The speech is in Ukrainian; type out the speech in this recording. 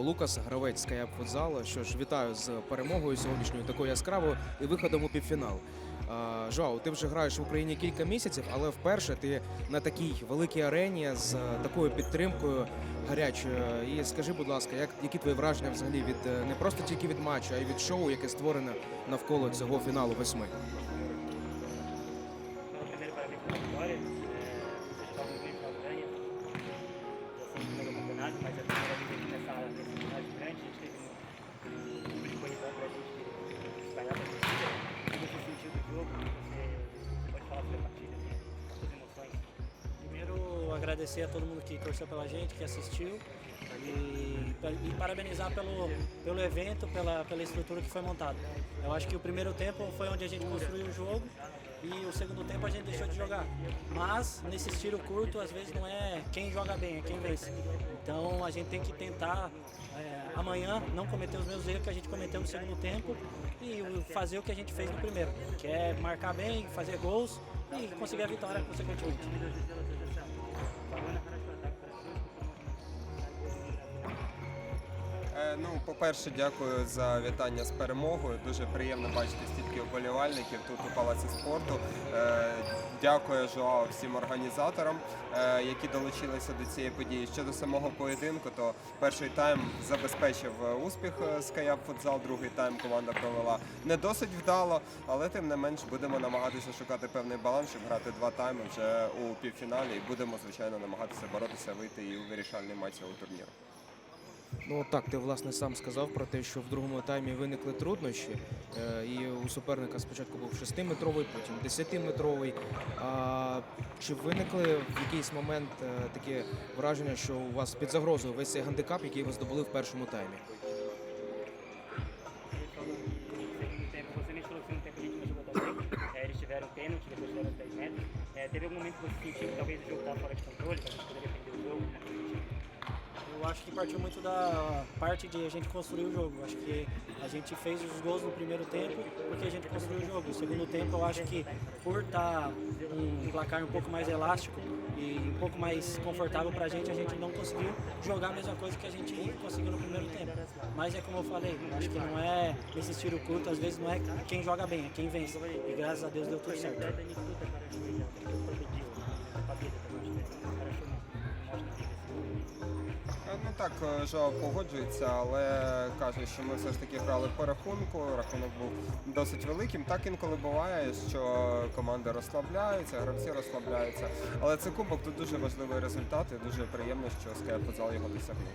Лукас, гравець футзалу. Що ж, вітаю з перемогою сьогоднішньою такою яскравою і виходом у півфінал. Жоау, ти вже граєш в Україні кілька місяців, але вперше ти на такій великій арені з е, такою підтримкою гарячою. І скажи, будь ласка, як які твої враження взагалі від е, не просто тільки від матчу, а й від шоу, яке створене навколо цього фіналу восьми? Gente você do jogo? Pode falar sobre a partida, suas emoções. Primeiro, agradecer a todo mundo que torceu pela gente, que assistiu e, e parabenizar pelo, pelo evento, pela, pela estrutura que foi montada. Eu acho que o primeiro tempo foi onde a gente construiu o jogo e o segundo tempo a gente deixou de jogar. Mas nesse tiro curto, às vezes não é quem joga bem, é quem vence. Então a gente tem que tentar é, amanhã não cometer os mesmos erros que a gente cometeu no segundo tempo e fazer o que a gente fez no primeiro, que é marcar bem, fazer gols e conseguir a vitória consequentemente. Ну, по-перше, дякую за вітання з перемогою. Дуже приємно бачити стільки вболівальників тут у палаці спорту. Е, Дякую Жоао всім організаторам, е, які долучилися до цієї події. Щодо самого поєдинку, то перший тайм забезпечив е, успіх Скаяп футзал. Другий тайм команда провела не досить вдало, але тим не менш будемо намагатися шукати певний баланс, щоб грати два тайми вже у півфіналі. І будемо звичайно намагатися боротися вийти і у вирішальний матч цього турніру. Ну так, ти власне сам сказав про те, що в другому таймі виникли труднощі. Е, І у суперника спочатку був 6-метровий, потім 10-метровий. А чи виникли в якийсь момент е, таке враження, що у вас під загрозою весь цей гандикап, який ви здобули в першому таймі? Tiveram pênalti, depois os 10 metros. É, teve algum momento que você sentiu que talvez o jogo estava fora de controle, gente poderia perder o jogo? Né? Eu acho que partiu muito da parte de a gente construir o jogo. Acho que a gente fez os gols no primeiro tempo porque a gente construiu o jogo. No segundo tempo, eu acho que por estar um placar um pouco mais elástico e um pouco mais confortável pra gente, a gente não conseguiu jogar a mesma coisa que a gente conseguiu no primeiro tempo. Mas é como eu falei, acho que não é nesse tiro curto, às vezes não é quem joga bem, é quem vence. E graças a Deus deu tudo certo. Так, е, погоджується, але каже, що ми все ж таки грали по рахунку. Рахунок був досить великим. Так інколи буває, що команди розслабляються, гравці розслабляються. Але це кубок тут дуже важливий результат і дуже приємно, що Скай зал його досягнув.